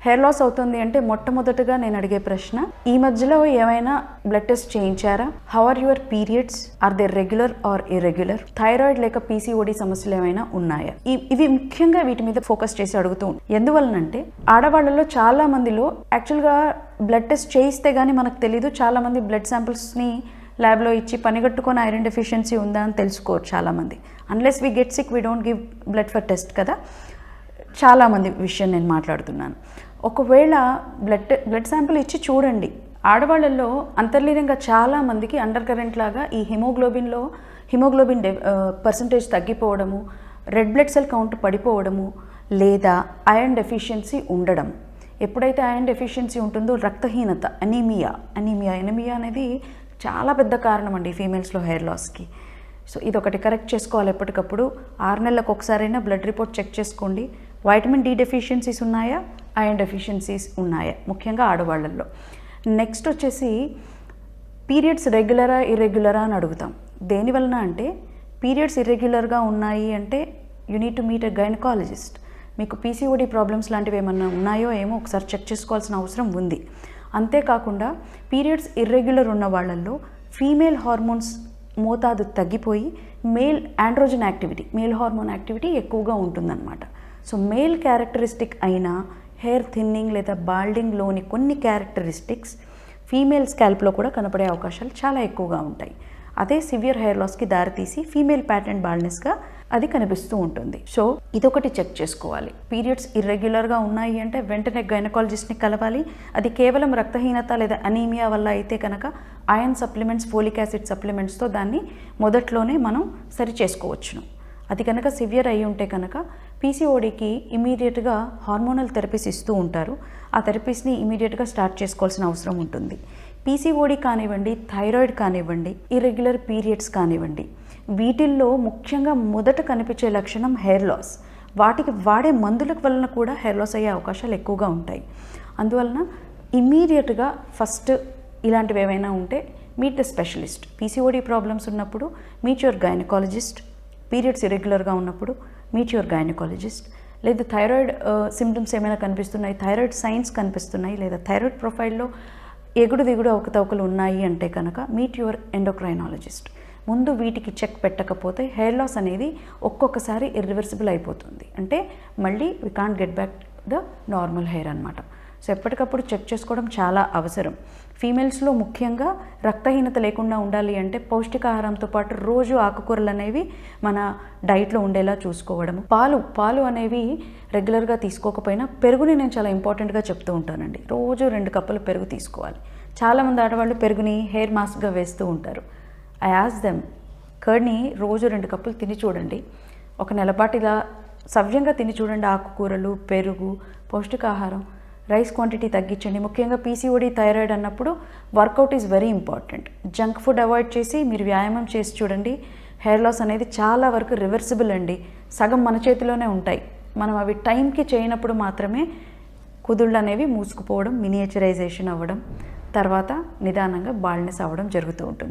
Hair loss అవుతుంది అంటే మొట్టమొదటగా నేను అడిగే ప్రశ్న ఈ మధ్యలో ఏమైనా blood test చేయించారా? How are your periods are they regular or irregular thyroid లేక పీసీఓడి సమస్యలు ఏమైనా ఉన్నాయా? ఈ- ఇవి ముఖ్యంగా వీటి మీద ఫోకస్ చేసి అడుగుతూ ఉంటాను. ఎందువలనంటే ఆడవాళ్ళలో చాలా మందిలో యాక్చువల్గా బ్లడ్ టెస్ట్ చేయిస్తే కానీ మనకు తెలీదు. చాలా మంది బ్లడ్ శాంపిల్స్ని ల్యాబ్లో ఇచ్చి పనిగట్టుకొని ఐరన్ డెఫిషియన్సీ ఉందా అని తెలుసుకోరు చాలామంది unless we get sick we don't give blood for test కదా. చాలామంది విషయం నేను మాట్లాడుతున్నాను. ఒకవేళ బ్లడ్ బ్లడ్ శాంపిల్ ఇచ్చి చూడండి. ఆడవాళ్ళల్లో అంతర్లీనంగా చాలా మందికి అండర్ కరెంట్ లాగా ఈ హిమోగ్లోబిన్లో హిమోగ్లోబిన్ డె పర్సంటేజ్ తగ్గిపోవడము రెడ్ బ్లడ్ సెల్ కౌంట్ పడిపోవడము లేదా ఐరన్ డెఫిషియన్సీ ఉండడం. ఎప్పుడైతే ఐరన్ డెఫిషియన్సీ ఉంటుందో రక్తహీనత అనీమియా అనీమియా ఎనిమియా అనేది చాలా పెద్ద కారణం అండి ఫీమేల్స్లో హెయిర్ లాస్కి సో ఇది ఒకటి కరెక్ట్ చేసుకోవాలి ఎప్పటికప్పుడు. ఆరు నెలలకు ఒకసారైనా బ్లడ్ రిపోర్ట్ చెక్ చేసుకోండి. వైటమిన్ డి డెఫిషియన్సీస్ ఉన్నాయా? ఐరన్ డెఫిషియన్సీస్ ఉన్నాయా ముఖ్యంగా ఆడవాళ్ళల్లో. నెక్స్ట్ వచ్చేసి పీరియడ్స్ రెగ్యులరా ఇర్రెగ్యులరా అని అడుగుతాం. దేని వలన అంటే పీరియడ్స్ ఇర్రెగ్యులర్గా ఉన్నాయి అంటే you need to meet a gynaecologist మీకు పీసీఓడి ప్రాబ్లమ్స్ లాంటివి ఏమన్నా ఉన్నాయో ఏమో ఒకసారి చెక్ చేసుకోవాల్సిన అవసరం ఉంది. అంతేకాకుండా పీరియడ్స్ ఇర్రెగ్యులర్ ఉన్న వాళ్ళల్లో ఫీమేల్ హార్మోన్స్ మోతాదు తగ్గిపోయి male androgen activity male hormone activity ఎక్కువగా ఉంటుందన్నమాట. సో మేల్ క్యారెక్టరిస్టిక్ అయిన హెయిర్ థిన్నింగ్ లేదా బాల్డింగ్లోని కొన్ని క్యారెక్టరిస్టిక్స్ ఫీమేల్ స్కాల్ప్లో కూడా కనపడే అవకాశాలు చాలా ఎక్కువగా ఉంటాయి. అదే సివియర్ హెయిర్ లాస్కి దారితీసి ఫీమేల్ ప్యాటర్న్ బాల్నెస్గా అది కనిపిస్తూ ఉంటుంది. సో ఇదొకటి చెక్ చేసుకోవాలి. పీరియడ్స్ ఇర్రెగ్యులర్గా ఉన్నాయి అంటే వెంటనే గైనకాలజిస్ట్ని కలవాలి. అది కేవలం రక్తహీనత లేదా అనీమియా వల్ల అయితే కనుక ఐరన్ సప్లిమెంట్స్ ఫోలిక్ యాసిడ్ సప్లిమెంట్స్తో దాన్ని మొదట్లోనే మనం సరి చేసుకోవచ్చును. అది కనుక సివియర్ అయి ఉంటే కనుక పీసీఓడికి ఇమీడియట్గా హార్మోనల్ థెరపీస్ ఇస్తూ ఉంటారు. ఆ థెరపీస్ని ఇమీడియట్గా స్టార్ట్ చేసుకోవాల్సిన అవసరం ఉంటుంది. పీసీఓడి కానివ్వండి థైరాయిడ్ కానివ్వండి ఇర్రెగ్యులర్ పీరియడ్స్ కానివ్వండి వీటిల్లో ముఖ్యంగా మొదట కనిపించే లక్షణం హెయిర్ లాస్ వాటికి వాడే మందుల వలన కూడా హెయిర్ లాస్ అయ్యే అవకాశాలు ఎక్కువగా ఉంటాయి. అందువలన ఇమీడియట్గా ఫస్ట్ ఇలాంటివి ఏమైనా ఉంటే meet the specialist PCOD problems ఉన్నప్పుడు మీట్ యువర్ గైనకాలజిస్ట్ పీరియడ్స్ ఇరెగ్యులర్గా ఉన్నప్పుడు మీట్ యువర్ గైనకాలజిస్ట్ లేదా థైరాయిడ్ సిమ్టమ్స్ ఏమైనా కనిపిస్తున్నాయి? థైరాయిడ్ సైన్స్ కనిపిస్తున్నాయి లేదా థైరాయిడ్ ప్రొఫైల్లో ఎగుడు దిగుడు అవకతవకలు ఉన్నాయి అంటే కనుక మీట్ యువర్ ఎండోక్రైనాలజిస్ట్. ముందు వీటికి చెక్ పెట్టకపోతే హెయిర్ లాస్ అనేది ఒక్కొక్కసారి ఇర్రివర్సిబుల్ అయిపోతుంది. అంటే మళ్ళీ we can't get back the normal hair అనమాట సో ఎప్పటికప్పుడు చెక్ చేసుకోవడం చాలా అవసరం. ఫీమేల్స్లో ముఖ్యంగా రక్తహీనత లేకుండా ఉండాలి అంటే పౌష్టికాహారంతో పాటు రోజు ఆకుకూరలు అనేవి మన డైట్లో ఉండేలా చూసుకోవడం. పాలు పాలు అనేవి రెగ్యులర్గా తీసుకోకపోయినా పెరుగుని నేను చాలా ఇంపార్టెంట్గా చెప్తూ ఉంటానండి. రోజు రెండు కప్పులు పెరుగు తీసుకోవాలి. చాలామంది ఆడవాళ్ళు పెరుగుని హెయిర్ మాస్క్గా వేస్తూ ఉంటారు. ఐ యాజ్ దెమ్ కర్డ్ని రోజు రెండు కప్పులు తిని చూడండి. ఒక నెలపాటు ఇలా సవ్యంగా తిని చూడండి ఆకుకూరలు పెరుగు పౌష్టికాహారం. రైస్ క్వాంటిటీ తగ్గించండి. ముఖ్యంగా పీసీఓడి థైరాయిడ్ అన్నప్పుడు workout is very important. Junk food avoid చేసి మీరు వ్యాయామం చేసి చూడండి. హెయిర్ లాస్ అనేది చాలా వరకు రివర్సిబుల్ అండి. సగం మన చేతిలోనే ఉంటాయి. మనం అవి టైంకి చేయనప్పుడు మాత్రమే కుదుళ్ళు అనేవి మూసుకుపోవడం మినియేచరైజేషన్ అవ్వడం తర్వాత నిదానంగా బాల్నెస్ అవ్వడం జరుగుతూ ఉంటుంది.